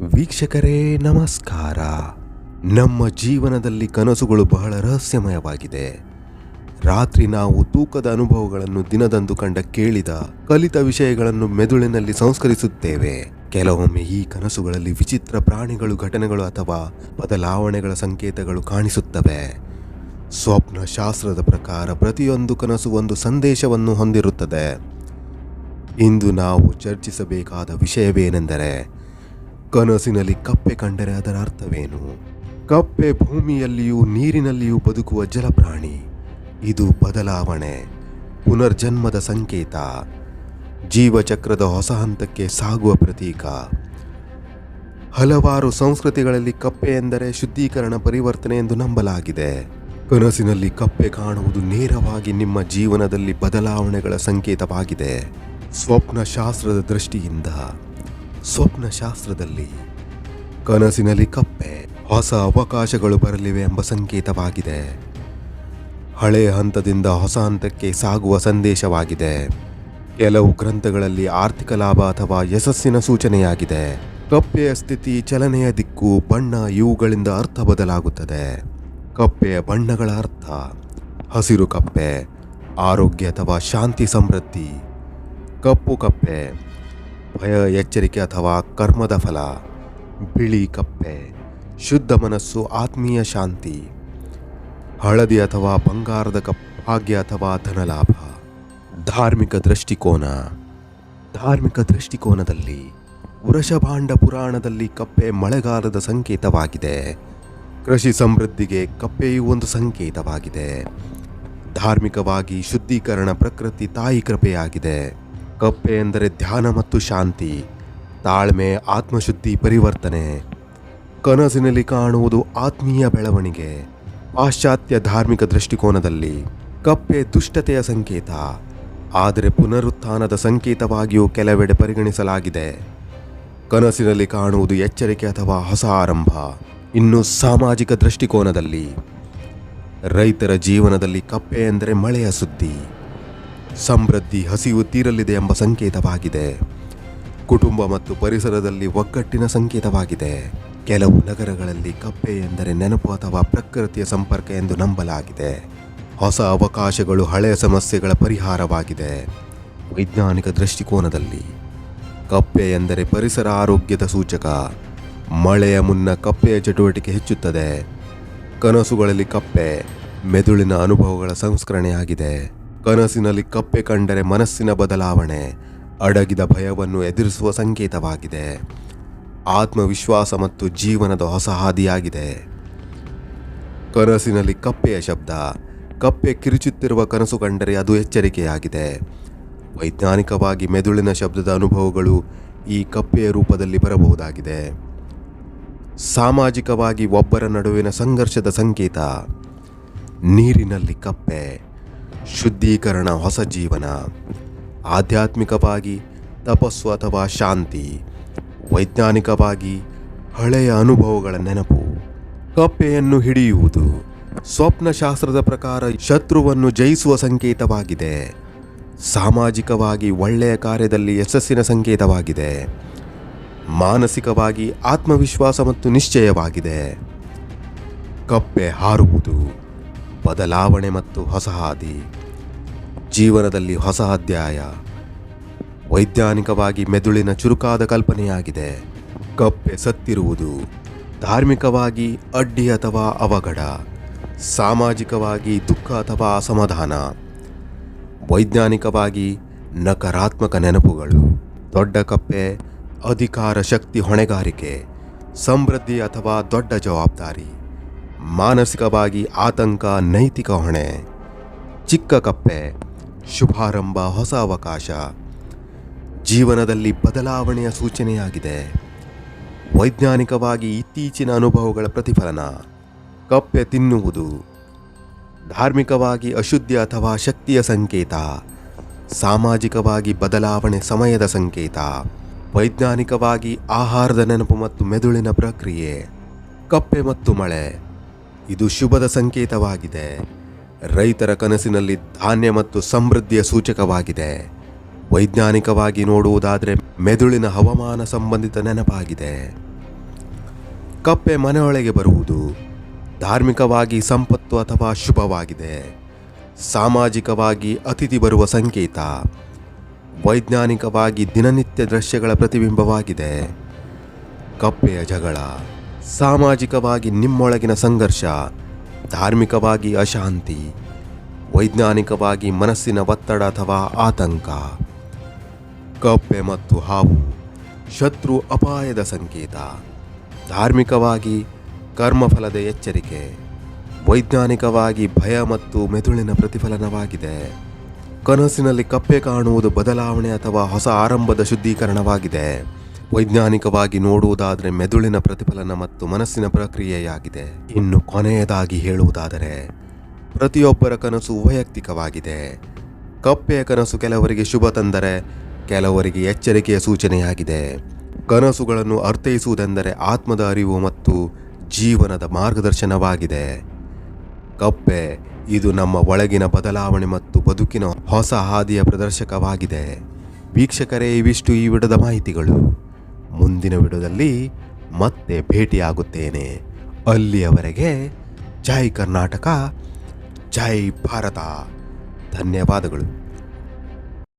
ವೀಕ್ಷಕರೇ, ನಮಸ್ಕಾರ. ನಮ್ಮ ಜೀವನದಲ್ಲಿ ಕನಸುಗಳು ಬಹಳ ರಹಸ್ಯಮಯವಾಗಿದೆ. ರಾತ್ರಿ ನಾವು ತೂಕದ ಅನುಭವಗಳನ್ನು ದಿನದಂದು ಕಂಡ ಕೇಳಿದ ಕಲಿತ ವಿಷಯಗಳನ್ನು ಮೆದುಳಿನಲ್ಲಿ ಸಂಸ್ಕರಿಸುತ್ತೇವೆ. ಕೆಲವೊಮ್ಮೆ ಈ ಕನಸುಗಳಲ್ಲಿ ವಿಚಿತ್ರ ಪ್ರಾಣಿಗಳು, ಘಟನೆಗಳು ಅಥವಾ ಬದಲಾವಣೆಗಳ ಸಂಕೇತಗಳು ಕಾಣಿಸುತ್ತವೆ. ಸ್ವಪ್ನ ಶಾಸ್ತ್ರದ ಪ್ರಕಾರ ಪ್ರತಿಯೊಂದು ಕನಸು ಒಂದು ಸಂದೇಶವನ್ನು ಹೊಂದಿರುತ್ತದೆ. ಇಂದು ನಾವು ಚರ್ಚಿಸಬೇಕಾದ ವಿಷಯವೇನೆಂದರೆ ಕನಸಿನಲ್ಲಿ ಕಪ್ಪೆ ಕಂಡರೆ ಅದರ ಅರ್ಥವೇನು? ಕಪ್ಪೆ ಭೂಮಿಯಲ್ಲಿಯೂ ನೀರಿನಲ್ಲಿಯೂ ಬದುಕುವ ಜಲಪ್ರಾಣಿ, ಇದು ಬದಲಾವಣೆ, ಪುನರ್ಜನ್ಮದ ಸಂಕೇತ. ಜೀವಚಕ್ರದ ಹೊಸ ಹಂತಕ್ಕೆ ಸಾಗುವ ಪ್ರತೀಕ. ಹಲವಾರು ಸಂಸ್ಕೃತಿಗಳಲ್ಲಿ ಕಪ್ಪೆ ಎಂದರೆ ಶುದ್ಧೀಕರಣ ಪರಿವರ್ತನೆ ಎಂದು ನಂಬಲಾಗಿದೆ. ಕನಸಿನಲ್ಲಿ ಕಪ್ಪೆ ಕಾಣುವುದು ನೇರವಾಗಿ ನಿಮ್ಮ ಜೀವನದಲ್ಲಿ ಬದಲಾವಣೆಗಳ ಸಂಕೇತವಾಗಿದೆ. ಸ್ವಪ್ನ ಶಾಸ್ತ್ರದ ದೃಷ್ಟಿಯಿಂದ. ಸ್ವಪ್ನ ಶಾಸ್ತ್ರದಲ್ಲಿ ಕನಸಿನಲ್ಲಿ ಕಪ್ಪೆ, ಹೊಸ ಅವಕಾಶಗಳು ಬರಲಿವೆ ಎಂಬ ಸಂಕೇತವಾಗಿದೆ. ಹಳೆಯ ಹಂತದಿಂದ ಹೊಸ ಹಂತಕ್ಕೆ ಸಾಗುವ ಸಂದೇಶವಾಗಿದೆ. ಕೆಲವು ಗ್ರಂಥಗಳಲ್ಲಿ ಆರ್ಥಿಕ ಲಾಭ ಅಥವಾ ಯಶಸ್ಸಿನ ಸೂಚನೆಯಾಗಿದೆ. ಕಪ್ಪೆಯ ಸ್ಥಿತಿ ಚಲನೆಯ ದಿಕ್ಕು, ಬಣ್ಣ ಇವುಗಳಿಂದ ಅರ್ಥ ಬದಲಾಗುತ್ತದೆ. ಕಪ್ಪೆಯ ಬಣ್ಣಗಳ ಅರ್ಥ, ಹಸಿರು ಕಪ್ಪೆ, ಆರೋಗ್ಯ ಅಥವಾ ಶಾಂತಿ ಸಮೃದ್ಧಿ, ಕಪ್ಪು ಕಪ್ಪೆ ಭಯ, ಎಚ್ಚರಿಕೆ ಅಥವಾ ಕರ್ಮದ ಫಲ. ಬಿಳಿ ಕಪ್ಪೆ, ಶುದ್ಧ ಮನಸ್ಸು, ಆತ್ಮೀಯ ಶಾಂತಿ. ಹಳದಿ ಅಥವಾ ಬಂಗಾರದ ಕಪ್, ಭಾಗ್ಯ ಅಥವಾ ಧನಲಾಭ. ಧಾರ್ಮಿಕ ದೃಷ್ಟಿಕೋನ. ಧಾರ್ಮಿಕ ದೃಷ್ಟಿಕೋನದಲ್ಲಿ ವೃಷಭಾಂಡ ಪುರಾಣದಲ್ಲಿ ಕಪ್ಪೆ ಮಳೆಗಾಲದ ಸಂಕೇತವಾಗಿದೆ. ಕೃಷಿ ಸಮೃದ್ಧಿಗೆ ಕಪ್ಪೆಯು ಒಂದು ಸಂಕೇತವಾಗಿದೆ. ಧಾರ್ಮಿಕವಾಗಿ ಶುದ್ಧೀಕರಣ ಪ್ರಕೃತಿ ತಾಯಿ ಕೃಪೆಯಾಗಿದೆ. ಕಪ್ಪೆ ಎಂದರೆ ಧ್ಯಾನ ಮತ್ತು ಶಾಂತಿ, ತಾಳ್ಮೆ, ಆತ್ಮಶುದ್ಧಿ, ಪರಿವರ್ತನೆ. ಕನಸಿನಲ್ಲಿ ಕಾಣುವುದು ಆತ್ಮೀಯ ಬೆಳವಣಿಗೆ. ಪಾಶ್ಚಾತ್ಯ ಧಾರ್ಮಿಕ ದೃಷ್ಟಿಕೋನದಲ್ಲಿ ಕಪ್ಪೆ ದುಷ್ಟತೆಯ ಸಂಕೇತ. ಆದರೆ ಪುನರುತ್ಥಾನದ ಸಂಕೇತವಾಗಿಯೂ ಕೆಲವೆಡೆ ಪರಿಗಣಿಸಲಾಗಿದೆ. ಕನಸಿನಲ್ಲಿ ಕಾಣುವುದು ಎಚ್ಚರಿಕೆ ಅಥವಾ ಹೊಸ ಆರಂಭ. ಇನ್ನು ಸಾಮಾಜಿಕ ದೃಷ್ಟಿಕೋನದಲ್ಲಿ ರೈತರ ಜೀವನದಲ್ಲಿ ಕಪ್ಪೆ ಎಂದರೆ ಮಳೆಯ ಸುದ್ದಿ. ಸಮೃದ್ಧಿ ಹಸಿವು ತೀರಲಿದೆ ಎಂಬ ಸಂಕೇತವಾಗಿದೆ. ಕುಟುಂಬ ಮತ್ತು ಪರಿಸರದಲ್ಲಿ ಒಗ್ಗಟ್ಟಿನ ಸಂಕೇತವಾಗಿದೆ. ಕೆಲವು ನಗರಗಳಲ್ಲಿ ಕಪ್ಪೆ ಎಂದರೆ ನೆನಪು ಅಥವಾ ಪ್ರಕೃತಿಯ ಸಂಪರ್ಕ ಎಂದು ನಂಬಲಾಗಿದೆ. ಹೊಸ ಅವಕಾಶಗಳು ಹಳೆಯ ಸಮಸ್ಯೆಗಳ ಪರಿಹಾರವಾಗಿದೆ. ವೈಜ್ಞಾನಿಕ ದೃಷ್ಟಿಕೋನದಲ್ಲಿ ಕಪ್ಪೆ ಎಂದರೆ ಪರಿಸರ ಆರೋಗ್ಯದ ಸೂಚಕ. ಮಳೆಯ ಮುನ್ನ ಕಪ್ಪೆಯ ಚಟುವಟಿಕೆ ಹೆಚ್ಚುತ್ತದೆ. ಕನಸುಗಳಲ್ಲಿ ಕಪ್ಪೆ, ಮೆದುಳಿನ ಅನುಭವಗಳ ಸಂಸ್ಕರಣೆಯಾಗಿದೆ. ಕನಸಿನಲ್ಲಿ ಕಪ್ಪೆ ಕಂಡರೆ ಮನಸ್ಸಿನ ಬದಲಾವಣೆ, ಅಡಗಿದ ಭಯವನ್ನು ಎದುರಿಸುವ ಸಂಕೇತವಾಗಿದೆ. ಆತ್ಮವಿಶ್ವಾಸ ಮತ್ತು ಜೀವನದ ಹೊಸ ಹಾದಿಯಾಗಿದೆ. ಕನಸಿನಲ್ಲಿ ಕಪ್ಪೆಯ ಶಬ್ದ, ಕಪ್ಪೆ ಕಿರುಚುತ್ತಿರುವ ಕನಸು ಕಂಡರೆ ಅದು ಎಚ್ಚರಿಕೆಯಾಗಿದೆ. ವೈಜ್ಞಾನಿಕವಾಗಿ ಮೆದುಳಿನ ಶಬ್ದದ ಅನುಭವಗಳು ಈ ಕಪ್ಪೆಯ ರೂಪದಲ್ಲಿ ಬರಬಹುದಾಗಿದೆ. ಸಾಮಾಜಿಕವಾಗಿ ಒಬ್ಬರ ನಡುವಿನ ಸಂಘರ್ಷದ ಸಂಕೇತ, ನೀರಿನಲ್ಲಿ ಕಪ್ಪೆ. ಶುದ್ಧೀಕರಣ, ಹೊಸ ಜೀವನ, ಆಧ್ಯಾತ್ಮಿಕವಾಗಿ ತಪಸ್ಸು ಅಥವಾ ಶಾಂತಿ, ವೈಜ್ಞಾನಿಕವಾಗಿ ಹಳೆಯ ಅನುಭವಗಳ ನೆನಪು, ಕಪ್ಪೆಯನ್ನು ಹಿಡಿಯುವುದು, ಸ್ವಪ್ನಶಾಸ್ತ್ರದ ಪ್ರಕಾರ ಶತ್ರುವನ್ನು ಜಯಿಸುವ ಸಂಕೇತವಾಗಿದೆ. ಸಾಮಾಜಿಕವಾಗಿ ಒಳ್ಳೆಯ ಕಾರ್ಯದಲ್ಲಿ ಯಶಸ್ಸಿನ ಸಂಕೇತವಾಗಿದೆ. ಮಾನಸಿಕವಾಗಿ ಆತ್ಮವಿಶ್ವಾಸ ಮತ್ತು ನಿಶ್ಚಯವಾಗಿದೆ. ಕಪ್ಪೆ ಹಾರುವುದು, ಬದಲಾವಣೆ ಮತ್ತು ಹೊಸ ಹಾದಿ ಜೀವನದಲ್ಲಿ ಹೊಸ ಅಧ್ಯಾಯ. ವೈಜ್ಞಾನಿಕವಾಗಿ ಮೆದುಳಿನ ಚುರುಕಾದ ಕಲ್ಪನೆಯಾಗಿದೆ. ಕಪ್ಪೆ ಸತ್ತಿರುವುದು ಧಾರ್ಮಿಕವಾಗಿ ಅಡ್ಡಿ ಅಥವಾ ಅವಘಡ, ಸಾಮಾಜಿಕವಾಗಿ ದುಃಖ ಅಥವಾ ಅಸಮಾಧಾನ, ವೈಜ್ಞಾನಿಕವಾಗಿ ನಕಾರಾತ್ಮಕ ನೆನಪುಗಳು, ದೊಡ್ಡ ಕಪ್ಪೆ ಅಧಿಕಾರ ಶಕ್ತಿ ಹೊಣೆಗಾರಿಕೆ, ಸಮೃದ್ಧಿ ಅಥವಾ ದೊಡ್ಡ ಜವಾಬ್ದಾರಿ, ಮಾನಸಿಕವಾಗಿ ಆತಂಕ ನೈತಿಕ ಹೊಣೆ, ಚಿಕ್ಕ ಕಪ್ಪೆ ಶುಭಾರಂಭ, ಹೊಸ ಅವಕಾಶ. ಜೀವನದಲ್ಲಿ ಬದಲಾವಣೆಯ ಸೂಚನೆಯಾಗಿದೆ. ವೈಜ್ಞಾನಿಕವಾಗಿ ಇತ್ತೀಚಿನ ಅನುಭವಗಳ ಪ್ರತಿಫಲನ. ಕಪ್ಪೆ ತಿನ್ನುವುದು. ಧಾರ್ಮಿಕವಾಗಿ ಅಶುದ್ಧಿ ಅಥವಾ ಶಕ್ತಿಯ ಸಂಕೇತ. ಸಾಮಾಜಿಕವಾಗಿ ಬದಲಾವಣೆ ಸಮಯದ ಸಂಕೇತ. ವೈಜ್ಞಾನಿಕವಾಗಿ ಆಹಾರದ ನೆನಪು ಮತ್ತು ಮೆದುಳಿನ ಪ್ರಕ್ರಿಯೆ. ಕಪ್ಪೆ ಮತ್ತು ಮಳೆ. ಇದು ಶುಭದ ಸಂಕೇತವಾಗಿದೆ. ರೈತರ ಕನಸಿನಲ್ಲಿ ಧಾನ್ಯ ಮತ್ತು ಸಮೃದ್ಧಿಯ ಸೂಚಕವಾಗಿದೆ. ವೈಜ್ಞಾನಿಕವಾಗಿ ನೋಡುವುದಾದರೆ ಮೆದುಳಿನ ಹವಾಮಾನ ಸಂಬಂಧಿತ ನೆನಪಾಗಿದೆ. ಕಪ್ಪೆ ಮನೆಯೊಳಗೆ ಬರುವುದು ಧಾರ್ಮಿಕವಾಗಿ ಸಂಪತ್ತು ಅಥವಾ ಶುಭವಾಗಿದೆ. ಸಾಮಾಜಿಕವಾಗಿ ಅತಿಥಿ ಬರುವ ಸಂಕೇತ ವೈಜ್ಞಾನಿಕವಾಗಿ ದಿನನಿತ್ಯ ದೃಶ್ಯಗಳ ಪ್ರತಿಬಿಂಬವಾಗಿದೆ. ಕಪ್ಪೆಯ ಜಗಳ ಸಾಮಾಜಿಕವಾಗಿ ನಿಮ್ಮೊಳಗಿನ ಸಂಘರ್ಷ ಧಾರ್ಮಿಕವಾಗಿ ಅಶಾಂತಿ, ವೈಜ್ಞಾನಿಕವಾಗಿ ಮನಸ್ಸಿನ ಒತ್ತಡ ಅಥವಾ ಆತಂಕ, ಕಪ್ಪೆ ಮತ್ತು ಹಾವು, ಶತ್ರು ಅಪಾಯದ ಸಂಕೇತ, ಧಾರ್ಮಿಕವಾಗಿ ಕರ್ಮಫಲದ ಎಚ್ಚರಿಕೆ, ವೈಜ್ಞಾನಿಕವಾಗಿ ಭಯ ಮತ್ತು ಮೆದುಳಿನ ಪ್ರತಿಫಲನವಾಗಿದೆ. ಕನಸಿನಲ್ಲಿ ಕಪ್ಪೆ ಕಾಣುವುದು ಬದಲಾವಣೆ ಅಥವಾ ಹೊಸ ಆರಂಭದ ಶುದ್ಧೀಕರಣವಾಗಿದೆ. ವೈಜ್ಞಾನಿಕವಾಗಿ ನೋಡುವುದಾದರೆ ಮೆದುಳಿನ ಪ್ರತಿಫಲನ ಮತ್ತು ಮನಸ್ಸಿನ ಪ್ರಕ್ರಿಯೆಯಾಗಿದೆ. ಇನ್ನು ಕೊನೆಯದಾಗಿ ಹೇಳುವುದಾದರೆ, ಪ್ರತಿಯೊಬ್ಬರ ಕನಸು ವೈಯಕ್ತಿಕವಾಗಿದೆ ಕಪ್ಪೆಯ ಕನಸು ಕೆಲವರಿಗೆ ಶುಭ ತಂದರೆ, ಕೆಲವರಿಗೆ ಎಚ್ಚರಿಕೆಯ ಸೂಚನೆಯಾಗಿದೆ. ಕನಸುಗಳನ್ನು ಅರ್ಥೈಸುವುದೆಂದರೆ ಆತ್ಮದ ಅರಿವು ಮತ್ತು ಜೀವನದ ಮಾರ್ಗದರ್ಶನವಾಗಿದೆ. ಕಪ್ಪೆ, ಇದು ನಮ್ಮ ಒಳಗಿನ ಬದಲಾವಣೆ ಮತ್ತು ಬದುಕಿನ ಹೊಸ ಹಾದಿಯ ಪ್ರದರ್ಶಕವಾಗಿದೆ. ವೀಕ್ಷಕರೇ, ಇವಿಷ್ಟು ಈ ವಿಡದ ಮಾಹಿತಿಗಳು. ಮುಂದಿನ ವಿಡಿಯೋದಲ್ಲಿ ಮತ್ತೆ ಭೇಟಿಯಾಗುತ್ತೇನೆ. ಅಲ್ಲಿಯವರೆಗೆ ಜೈ ಕರ್ನಾಟಕ ಜೈ ಭಾರತ. ಧನ್ಯವಾದಗಳು.